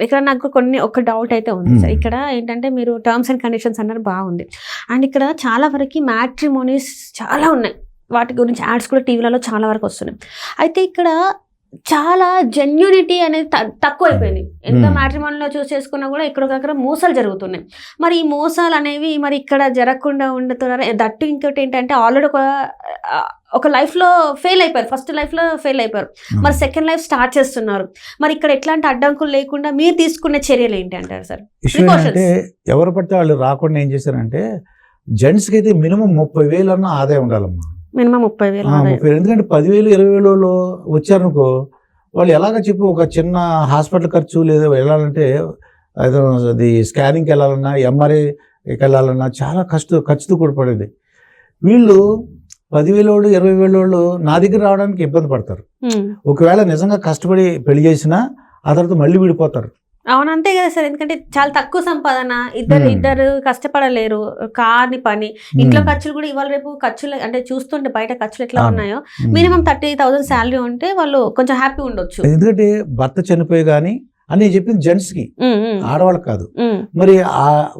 ఇక్కడ నాకు కొన్ని ఒక డౌట్ అయితే ఉంది సార్ Hmm. ఇక్కడ ఏంటంటే మీరు టర్మ్స్ అండ్ కండిషన్స్ అన్నారు బాగుంది. అండ్ ఇక్కడ చాలా వరకు మ్యాట్రిమోనీస్ చాలా ఉన్నాయి. వాటి గురించి యాడ్స్ కూడా టీవీలలో చాలా వరకు వస్తున్నాయి. అయితే ఇక్కడ చాలా జెన్యూనిటీ అనేది తక్కువైపోయింది. ఎంత Hmm. మ్యాట్రిమోనీలో చూస్ చేసుకున్నా కూడా ఎక్కడొకక్కడ మోసాలు జరుగుతున్నాయి. మరి ఈ మోసాలు అనేవి మరి ఇక్కడ జరగకుండా ఉండుతున్నారు? దట్టు ఇంకోటి ఏంటంటే ఆల్రెడీ ఒక ఒక లైఫ్లో ఫెయిల్ అయిపోయారు. ఫస్ట్ లైఫ్లో ఫెయిల్ అయిపోయారు. మరి సెకండ్ లైఫ్ స్టార్ట్ చేస్తున్నారు. మరి ఇక్కడ ఎట్లాంటి అడ్డంకులు లేకుండా మీరు తీసుకునే చర్యలు ఏంటి అంటారు సార్. ఏంటంటే ఎవరు పడితే వాళ్ళు రాకుండా ఏం చేశారంటే జెంట్స్కి అయితే మినిమం ముప్పై వేలు అన్న ఆదాయం ఉండాలమ్మా. మినిమం ముప్పై వేలు. ముప్పై ఎందుకంటే పదివేలు ఇరవై వేలు వాళ్ళు వచ్చారనుకో వాళ్ళు ఎలాగ చెప్పు ఒక చిన్న హాస్పిటల్ ఖర్చు లేదా వెళ్ళాలంటే ఏదో అది స్కానింగ్కి వెళ్ళాలన్నా ఎంఆర్ఐకి వెళ్ళాలన్నా చాలా కష్ట ఖర్చుతో కూడిపడేది వీళ్ళు పదివేల వాళ్ళు ఇరవై వేల వాళ్ళు నా దగ్గర రావడానికి ఇబ్బంది పడతారు. ఒకవేళ నిజంగా కష్టపడి పెళ్ళి చేసినా ఆ తర్వాత మళ్ళీ విడిపోతారు అవును అంతే కదా సార్ ఎందుకంటే చాలా తక్కువ సంపాదన ఇద్దరు. ఇద్దరు కష్టపడలేరు కార్ని పని ఇంట్లో. ఖర్చులు కూడా ఇవాళ రేపు ఖర్చులు అంటే చూస్తుంటే బయట ఖర్చులు ఎట్లా. ఉన్నాయో. మినిమం థర్టీ థౌసండ్ శాలరీ ఉంటే వాళ్ళు కొంచెం హ్యాపీ ఉండొచ్చు ఎందుకంటే భర్త చనిపోయి కానీ అని చెప్పింది జెంట్స్కి ఉమ్, ఉమ్, ఆడవాళ్ళకి కాదు మరి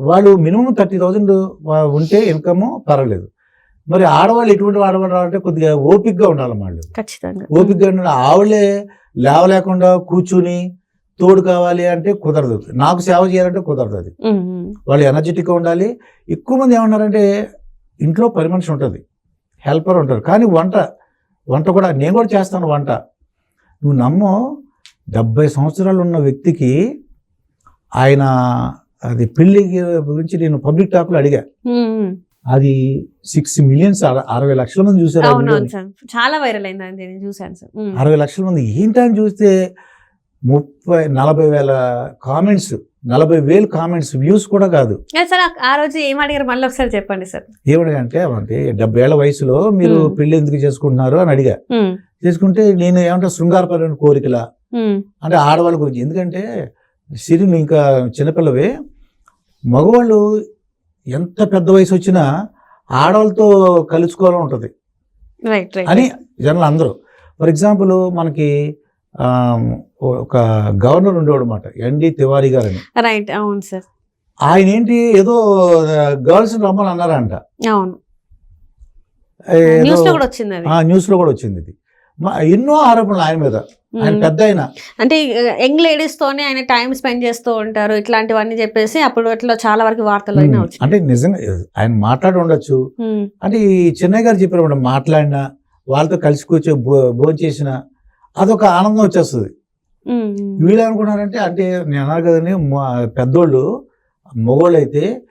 వాళ్ళు మినిమం థర్టీ థౌజండ్ ఉంటే ఇన్కమ్ పర్వాలేదు మరి ఆడవాళ్ళు ఎటువంటి ఆడవాళ్ళు రావాలంటే కొద్దిగా ఓపిక్గా ఉండాలి వాళ్ళు. ఖచ్చితంగా. ఓపిక్గా ఉండాలి. ఆవిడే లేవలేకుండా కూర్చుని తోడు కావాలి అంటే కుదరదు. నాకు సేవ చేయాలంటే కుదరదు అది. వాళ్ళు ఎనర్జెటిక్గా ఉండాలి. ఎక్కువ మంది ఏమన్నారంటే ఇంట్లో పని మనిషి ఉంటుంది. హెల్పర్ ఉంటారు. కానీ వంట వంట కూడా నేను కూడా చేస్తాను వంట. నువ్వు నమ్మో డెబ్బై సంవత్సరాలు ఉన్న వ్యక్తికి ఆయన అది పెళ్ళి గురించి నేను పబ్లిక్ టాక్లో అడిగా. అది సిక్స్ మిలియన్స్ అరవై లక్షల మంది చూసారు చాలా వైరల్ అయింది చూసాను సార్. అరవై లక్షల మంది. ఏంటని చూస్తే ముప్పై నలభై వేల కామెంట్స్ నలభై వేలు కామెంట్స్ వ్యూస్ కూడా కాదు. సార్ ఆ- రోజు ఏం అడిగారు? మళ్ళీ ఒకసారి చెప్పండి సార్. ఏమడిగంటే అంటే డెబ్బై ఏళ్ళ వయసులో మీరు. పెళ్ళి ఎందుకు చేసుకుంటున్నారు అని అడిగా. చేసుకుంటే నేను ఏమంటా శృంగారపరమైన కోరికల. అంటే ఆడవాళ్ళ గురించి. ఎందుకంటే సిరి నువ్వు ఇంకా చిన్నపిల్లవే. మగవాళ్ళు ఎంత పెద్ద వయసు వచ్చినా ఆడవాళ్ళతో కలుసుకోవాలని ఉంటుంది. అని జనాలు అందరూ. ఫర్ ఎగ్జాంపుల్ మనకి ఒక గవర్నర్ ఉండేవాడు అనమాట ఎన్డి తివారీ గారని. రైట్ అవును సార్. ఆయన ఏంటి ఏదో గర్ల్స్ రమ్మని అన్నారంట. అవును. న్యూస్లో కూడా వచ్చింది ఇది. ఎన్నో ఆరోపణలు ఆయన మీద. ఆయన. పెద్ద ఆయన అంటే యంగ్ లేడీస్ తోనే ఆయన టైం స్పెండ్ చేస్తూ ఉంటారు ఇట్లాంటివన్నీ చెప్పేసి అప్పుడు అట్లా చాలా వరకు అయినా వచ్చింది అంటే నిజంగా ఆయన మాట్లాడి ఉండొచ్చు. అంటే ఈ చెన్నై గారు చెప్పారు మాట్లాడినా వాళ్ళతో కలిసి కూర్చో భోజనం చేసిన అదొక ఆనందం వచ్చేస్తుంది. వీళ్ళు ఏమనుకున్నారంటే అంటే నేను అన్నారు కదండి పెద్దోళ్ళు మగోళ్ళు అయితే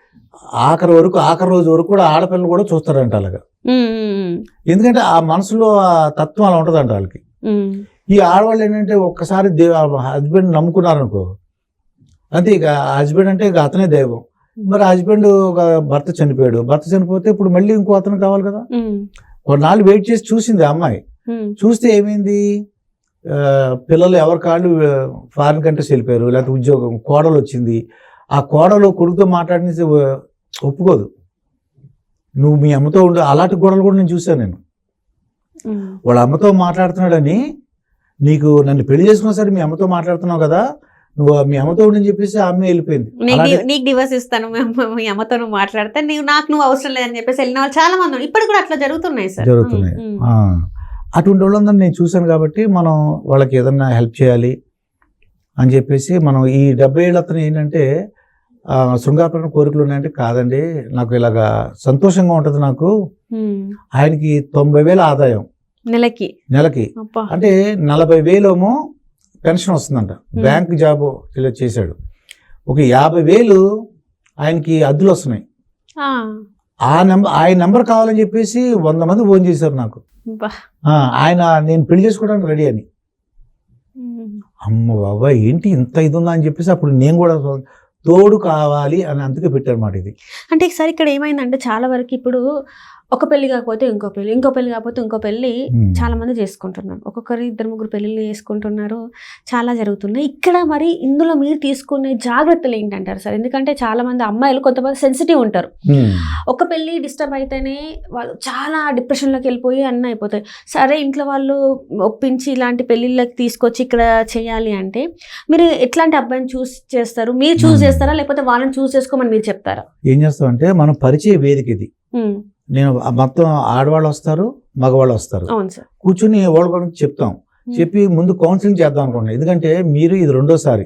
ఆఖరి వరకు ఆఖరి రోజు వరకు కూడా ఆడపిల్లలు కూడా చూస్తారంట అలాగా. ఎందుకంటే ఆ మనసులో ఆ తత్వం అలా ఉంటుందంట వాళ్ళకి. ఈ ఆడవాళ్ళు ఏంటంటే ఒక్కసారి దేవ హస్బెండ్ నమ్ముకున్నారనుకో అంతే ఇక హస్బెండ్ అంటే ఇక అతనే దైవం. మరి హస్బెండ్ ఒక భర్త చనిపోయాడు. భర్త చనిపోతే ఇప్పుడు మళ్ళీ ఇంకో అతను కావాలి కదా? కొన్నాళ్ళు వెయిట్ చేసి చూసింది అమ్మాయి. చూస్తే ఏమైంది? పిల్లలు ఎవరి కాళ్ళు ఫారిన్ కంట్రీస్ వెళ్ళిపోయారు. లేకపోతే ఉద్యోగం కోడలు వచ్చింది. ఆ కోడలు కొడుకుతో మాట్లాడిన ఒప్పుకోదు. నువ్వు మీ అమ్మతో ఉండు అలాంటి గొడవలు కూడా నేను చూశాను నేను. వాళ్ళ అమ్మతో మాట్లాడుతున్నాడని నీకు నన్ను పెళ్ళి చేసుకున్నా సరే మీ అమ్మతో మాట్లాడుతున్నావు కదా నువ్వు మీ అమ్మతో ఉండని చెప్పేసి ఆ అమ్మాయి వెళ్ళిపోయింది నీకు డివోర్స్ ఇస్తాను మీ అమ్మ- మీ అమ్మతో నువ్వు మాట్లాడితే నీవు నాకు నువ్వు అవసరం లేదని చెప్పేసి వెళ్ళిన వాళ్ళు చాలా మంది. ఇప్పుడు కూడా అట్లా జరుగుతున్నాయి సార్ జరుగుతున్నాయి. అటువంటి వాళ్ళందరినీ నేను చూశాను కాబట్టి మనం వాళ్ళకి ఏదన్నా హెల్ప్ చేయాలి అని చెప్పేసి మనం ఈ డెబ్బై ఏళ్ళ అతను ఏంటంటే శృంగారపరమైన కోరికలు ఉన్నాయంటే కాదండి. నాకు ఇలాగా సంతోషంగా ఉంటుంది నాకు. ఆయనకి తొంభై వేల ఆదాయం. నెలకి? నెలకి. అంటే నలభై వేలేమో పెన్షన్ వస్తుందంట. బ్యాంక్ జాబ్ ఇలా చేశాడు. ఒక యాభై వేలు ఆయనకి అద్దులు వస్తున్నాయి. ఆ, నెంబర్ ఆయన నెంబర్ కావాలని చెప్పేసి వంద మంది ఫోన్ చేశారు నాకు. ఆయన నేను పెళ్ళి చేసుకోవడానికి రెడీ అని. అమ్మ బాబా ఏంటి ఇంత ఇది ఉందా అని చెప్పేసి అప్పుడు నేను కూడా తోడు కావాలి అని అందుకే పెట్టారన్నమాట ఇది. అంటే సార్ ఇక్కడ ఏమైందంటే చాలా వరకు ఇప్పుడు ఒక పెళ్ళి కాకపోతే ఇంకో పెళ్ళి ఇంకో పెళ్ళి కాకపోతే ఇంకో పెళ్ళి. చాలా మంది చేసుకుంటున్నారు. ఒక్కొక్కరు ఇద్దరు ముగ్గురు పెళ్ళిళ్ళు చేసుకుంటున్నారు. చాలా జరుగుతున్నాయి. ఇక్కడ మరి ఇందులో మీరు తీసుకునే జాగ్రత్తలు ఏంటంటారు సార్? ఎందుకంటే చాలా మంది అమ్మాయిలు కొంతమంది సెన్సిటివ్ ఉంటారు. ఒక పెళ్ళి డిస్టర్బ్ అయితేనే వాళ్ళు చాలా డిప్రెషన్లోకి వెళ్ళిపోయి అన్నీ అయిపోతాయి. సరే ఇంట్లో వాళ్ళు ఒప్పించి ఇలాంటి పెళ్ళిళ్ళకి తీసుకొచ్చి ఇక్కడ చేయాలి అంటే మీరు ఎట్లాంటి అబ్బాయిని చూస్ చేస్తారు? మీరు చూస్. చేస్తారా? లేకపోతే వాళ్ళని చూస్ చేసుకోమని మీరు చెప్తారా? ఏం చేస్తామంటే మనం పరిచయ వేదిక ఇది. నేను మొత్తం ఆడవాళ్ళు వస్తారు మగవాళ్ళు వస్తారు. కూర్చుని వాళ్ళ గురించి చెప్తాం. చెప్పి ముందు కౌన్సిలింగ్ చేద్దాం అనుకోండి ఎందుకంటే మీరు ఇది రెండోసారి.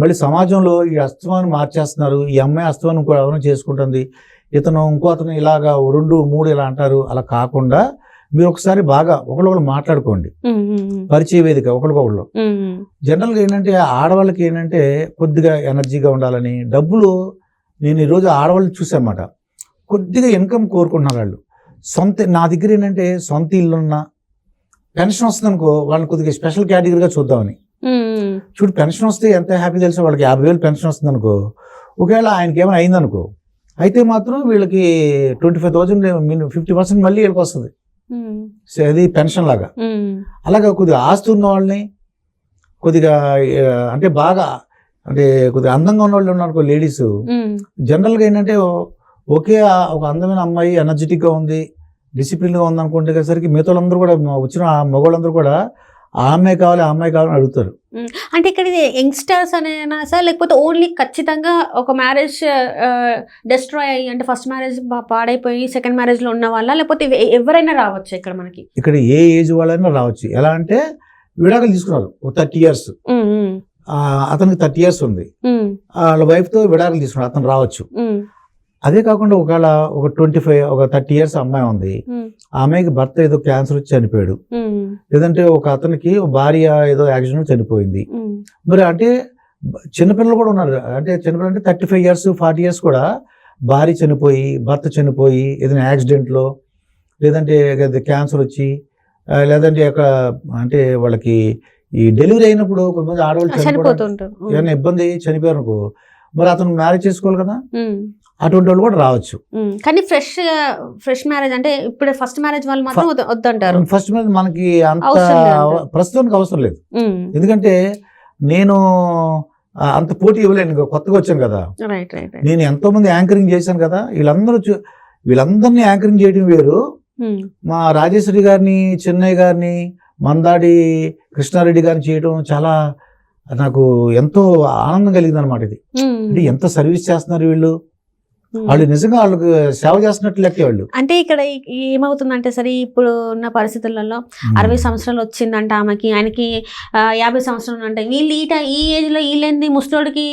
మళ్ళీ సమాజంలో ఈ అస్తమాన్ని మార్చేస్తున్నారు ఈ అమ్మాయి అస్తమానం ఇంకో ఎవరైనా చేసుకుంటుంది. ఇతను ఇంకో అతను ఇలాగా రెండు మూడు ఇలా అంటారు. అలా కాకుండా మీరు ఒకసారి బాగా ఒకళ్ళొకళ్ళు మాట్లాడుకోండి. పరిచయ వేదిక ఒకరికొకళ్ళు. జనరల్గా ఏంటంటే ఆడవాళ్ళకి ఏంటంటే కొద్దిగా ఎనర్జీగా ఉండాలని డబ్బులు నేను ఈరోజు ఆడవాళ్ళు చూసామాట కొద్దిగా ఇన్కమ్ కోరుకుంటున్నారు వాళ్ళు. సొంత నా దగ్గర ఏంటంటే సొంత ఇల్లున్న పెన్షన్ వస్తుంది అనుకో వాళ్ళని కొద్దిగా స్పెషల్ కేటగిరీగా చూద్దామని. చూడు పెన్షన్ వస్తే ఎంత హ్యాపీ తెలుసా? వాళ్ళకి యాభై వేలు పెన్షన్ వస్తుంది అనుకో ఒకవేళ ఆయనకి ఏమైనా అయిందనుకో. అయితే మాత్రం వీళ్ళకి twenty five thousand fifty percent మళ్ళీ వీళ్ళకి వస్తుంది. అది పెన్షన్ లాగా. అలాగా కొద్దిగా ఆస్తి ఉన్న వాళ్ళని కొద్దిగా అంటే బాగా అంటే కొద్దిగా అందంగా ఉన్న వాళ్ళు ఉన్నారు లేడీస్ జనరల్గా ఏంటంటే ఒకే ఒక అందమైన అమ్మాయి ఎనర్జెటిక్గా ఉంది డిసిప్లిన్గా ఉంది అనుకుంటే సరికి మిగతా వాళ్ళందరూ కూడా వచ్చిన మగవాళ్ళందరూ కూడా ఆ అమ్మాయి కావాలి ఆ అమ్మాయి కావాలని అడుగుతారు. అంటే ఇక్కడ యంగ్స్టర్స్ అనేనా సార్ లేకపోతే ఓన్లీ ఖచ్చితంగా ఒక మ్యారేజ్ డిస్ట్రాయ్ అయ్యి అంటే ఫస్ట్ మ్యారేజ్ పాడైపోయి సెకండ్ మ్యారేజ్లో ఉన్న వాళ్ళ? లేకపోతే ఎవ- ఎవరైనా రావచ్చు ఇక్కడ మనకి? ఇక్కడ ఏ ఏజ్ వాళ్ళైనా రావచ్చు. ఎలా అంటే విడాకులు తీసుకున్నారు ఒక థర్టీ ఇయర్స్ అతనికి థర్టీ ఇయర్స్ ఉంది. వాళ్ళ వైఫ్తో విడాకులు తీసుకున్నారు అతను రావచ్చు. అదే కాకుండా ఒకవేళ ఒక ట్వంటీ ఫైవ్ ఒక థర్టీ ఇయర్స్ అమ్మాయి ఉంది ఉమ్, ఆ అమ్మాయికి భర్త ఏదో క్యాన్సర్ వచ్చి చనిపోయాడు. లేదంటే ఒక అతనికి భార్య ఏదో యాక్సిడెంట్ చనిపోయింది. మరి అంటే చిన్నపిల్లలు కూడా ఉన్నారు. అంటే చిన్నపిల్లలు అంటే thirty five years forty years కూడా భార్య చనిపోయి భర్త చనిపోయి ఏదైనా యాక్సిడెంట్లో లేదంటే క్యాన్సర్ వచ్చి లేదంటే ఒక అంటే వాళ్ళకి ఈ డెలివరీ అయినప్పుడు కొంతమంది ఆడవాళ్ళు చనిపోతుంటారు. ఏమైనా ఇబ్బంది చనిపోయారు అనుకో మరి అతను మ్యారేజ్ చేసుకోవాలి కదా? అటువంటి వాళ్ళు కూడా రావచ్చు. కానీ ఫ్రెష్ ఫ్రెష్ మ్యారేజ్ అంటే ఇప్పుడు ఫస్ట్ మ్యారేజ్ వాళ్ళు మాత్రం వద్ద- వద్దంటారు. ఫస్ట్ మీద మనకి అంత. ప్రస్తుతానికి అవసరం లేదు. ఎందుకంటే నేను అంత పోటీ ఇవ్వలేను కొత్తగా వచ్చాను కదా. నేను ఎంతో మంది యాంకరింగ్ చేశాను కదా. వీళ్ళందరూ వీళ్ళందరినీ యాంకరింగ్ చేయడం వేరు. మా రాజేశ్వరి గారిని చెన్నై గారిని మందాడి కృష్ణారెడ్డి గారిని చేయడం చాలా నాకు ఎంతో ఆనందం కలిగింది అనమాట ఇది అంటే ఎంత సర్వీస్ చేస్తున్నారు వీళ్ళు. వాళ్ళు నిజంగా వాళ్ళకి సేవ చేస్తున్నట్టు లెక్కే వాళ్ళు. అంటే ఇక్కడ ఏమవుతుందంటే సరే ఇప్పుడు ఉన్న పరిస్థితులలో అరవై సంవత్సరాలు వచ్చిందంట ఆమెకి ఆయనకి యాభై సంవత్సరాలు అంటే వీళ్ళు ఈ టై- ఈ ఏజ్లో వీళ్ళేంది? ముసలోడికి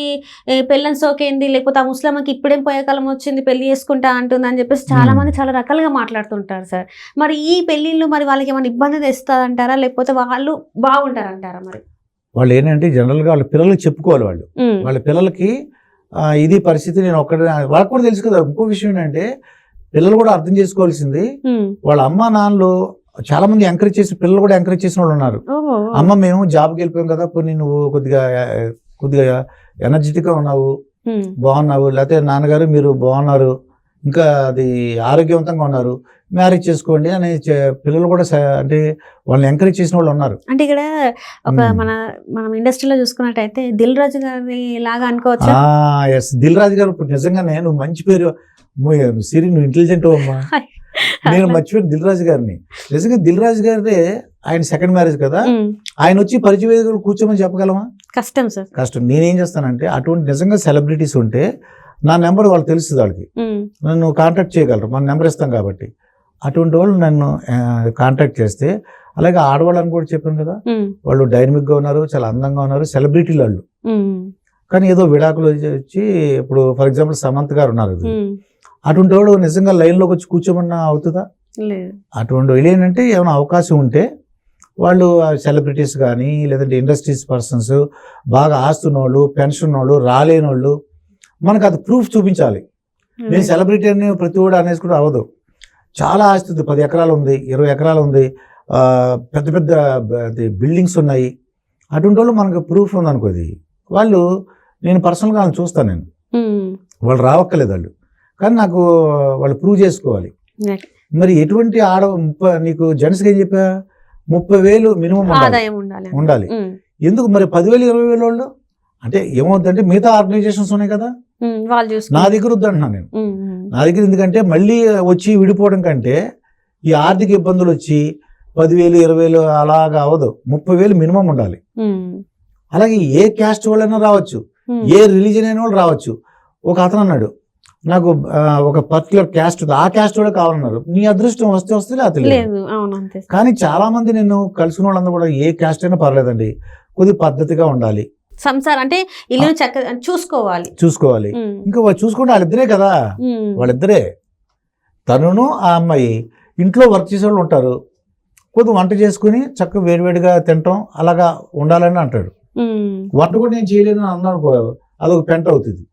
పెళ్ళని సోకేంది? లేకపోతే ఆ ముస్లింకి ఇప్పుడేం పోయే కాలం వచ్చింది? పెళ్ళి చేసుకుంటా అంటుంది అని చెప్పేసి చాలా Hmm. మంది చాలా రకాలుగా మాట్లాడుతుంటారు సార్. మరి ఈ పెళ్ళిళ్ళు మరి వాళ్ళకి ఏమైనా ఇబ్బంది తెస్తుందంటారా? లేకపోతే వాళ్ళు బాగుంటారంటారా మరి? వాళ్ళు ఏంటంటే జనరల్గా వాళ్ళ పిల్లలకి చెప్పుకోవాలి వాళ్ళు. వాళ్ళ పిల్లలకి ఇది పరిస్థితి నేను ఒక్కడే వాళ్ళకి కూడా తెలుసు కదా ఇంకో విషయం ఏంటంటే పిల్లలు కూడా అర్థం చేసుకోవాల్సింది. వాళ్ళ అమ్మ నాన్నలు చాలా మంది ఎంకరేజ్ చేసి పిల్లలు కూడా ఎంకరేజ్ చేసిన వాళ్ళు ఉన్నారు. అమ్మ మేము జాబ్కి వెళ్ళిపోయాం కదా పోనీ నువ్వు కొద్దిగా కొద్దిగా ఎనర్జెటిక్గా ఉన్నావు బాగున్నావు లేకపోతే నాన్నగారు మీరు బాగున్నారు ఇంకా అది ఆరోగ్యవంతంగా ఉన్నారు. మ్యారేజ్ చేసుకోండి అని పిల్లలు కూడా అంటే వాళ్ళని ఎంకరేజ్ చేసిన వాళ్ళు ఉన్నారు. అంటే ఇక్కడ ఒక. మన మనం ఇండస్ట్రీలో చూసుకున్నట్టయితే దిల్ రాజు గారి లాగా అనుకోవచ్చా? ఎస్ దిల్ రాజు గారు ఇప్పుడు నిజంగానే నువ్వు మంచి పేరు సిరి నువ్వు ఇంటెలిజెంట్ అమ్మా. నేను మర్చిపోయాను దిల్ రాజు గారిని. నిజంగా దిల్ రాజు గారిదే ఆయన సెకండ్ మ్యారేజ్ కదా. ఆయన వచ్చి పరిచయ కూర్చోమని చెప్పగలమా? కష్టం సార్ కష్టం. నేనేం చేస్తానంటే అటువంటి నిజంగా సెలబ్రిటీస్ ఉంటే నా నెంబర్ వాళ్ళు తెలుస్తుంది వాళ్ళకి. నన్ను కాంటాక్ట్ చేయగలరు. మన నెంబర్ ఇస్తాం కాబట్టి. అటువంటి వాళ్ళు నన్ను కాంటాక్ట్ చేస్తే అలాగే ఆడవాళ్ళని కూడా చెప్పాను కదా. వాళ్ళు డైనమిక్గా ఉన్నారు చాలా అందంగా ఉన్నారు సెలబ్రిటీలు వాళ్ళు. కానీ ఏదో విడాకులు వచ్చి ఇప్పుడు ఫర్ ఎగ్జాంపుల్ సమంత్ గారు ఉన్నారు అటువంటి వాడు నిజంగా లైన్లోకి వచ్చి కూర్చోమన్నా అవుతుందా? అటువంటి వాళ్ళు ఏంటంటే ఏమైనా అవకాశం ఉంటే వాళ్ళు సెలబ్రిటీస్ కానీ లేదంటే ఇండస్ట్రీస్ పర్సన్స్ బాగా ఆస్తున్న వాళ్ళు పెన్షన్ వాళ్ళు రాలేని వాళ్ళు మనకు అది ప్రూఫ్ చూపించాలి నేను సెలబ్రిటీ అని ప్రతి కూడా అనేసుకుంటే అవ్వదు. చాలా ఆస్తి ఉంది పది ఎకరాలు ఉంది ఇరవై ఎకరాలు ఉంది. పెద్ద పెద్ద బిల్డింగ్స్ ఉన్నాయి. అటువంటి వాళ్ళు మనకు ప్రూఫ్ ఉంది అనుకోది వాళ్ళు నేను పర్సనల్గా వాళ్ళని చూస్తాను నేను. ఉమ్, వాళ్ళు రావక్కర్లేదు వాళ్ళు. కానీ నాకు వాళ్ళు ప్రూవ్ చేసుకోవాలి. మరి ఎటువంటి ఆడ ముప్పై నీకు జెంట్స్కి ఏం చెప్పా? ముప్పై వేలు మినిమం ఉండాలి. ఉండాలి ఉమ్, ఎందుకు మరి పదివేలు ఇరవై వేలు వాళ్ళు? అంటే ఏమవుతుందంటే మిగతా ఆర్గనైజేషన్స్ ఉన్నాయి కదా. వాళ్ళు నా దగ్గర వద్దంటున్నాను నేను. నా దగ్గర ఎందుకంటే మళ్ళీ వచ్చి విడిపోవడం కంటే ఈ ఆర్థిక ఇబ్బందులు వచ్చి పదివేలు ఇరవై వేలు అలాగా అవ్వదు ముప్పై వేలు మినిమం ఉండాలి. అలాగే ఏ క్యాస్ట్ వాళ్ళైనా రావచ్చు. ఏ రిలీజన్ అయిన వాళ్ళు రావచ్చు. ఒక అతను అన్నాడు నాకు ఒక పర్టికులర్ క్యాస్ట్ ఆ క్యాస్ట్ కూడా కావాలన్నారు. నీ అదృష్టం వస్తే వస్తే లేదు. కానీ చాలా మంది నేను కలిసిన వాళ్ళందరూ కూడా ఏ క్యాస్ట్ అయినా పర్లేదండి కొద్ది పద్ధతిగా ఉండాలి. సంసారం అంటే ఇల్లు చక్కగా చూసుకోవాలి. చూసుకోవాలి. ఇంకా వాళ్ళు చూసుకుంటే వాళ్ళిద్దరే కదా? వాళ్ళిద్దరే. తనును ఆ అమ్మాయి ఇంట్లో వర్క్ చేసే వాళ్ళు ఉంటారు. కొద్ది వంట చేసుకుని చక్కగా వేడివేడిగా తినటం అలాగా ఉండాలని అంటాడు. వంట కూడా నేను చేయలేను అని అన్నాను అనుకో, అదొక పెంట అవుతుంది.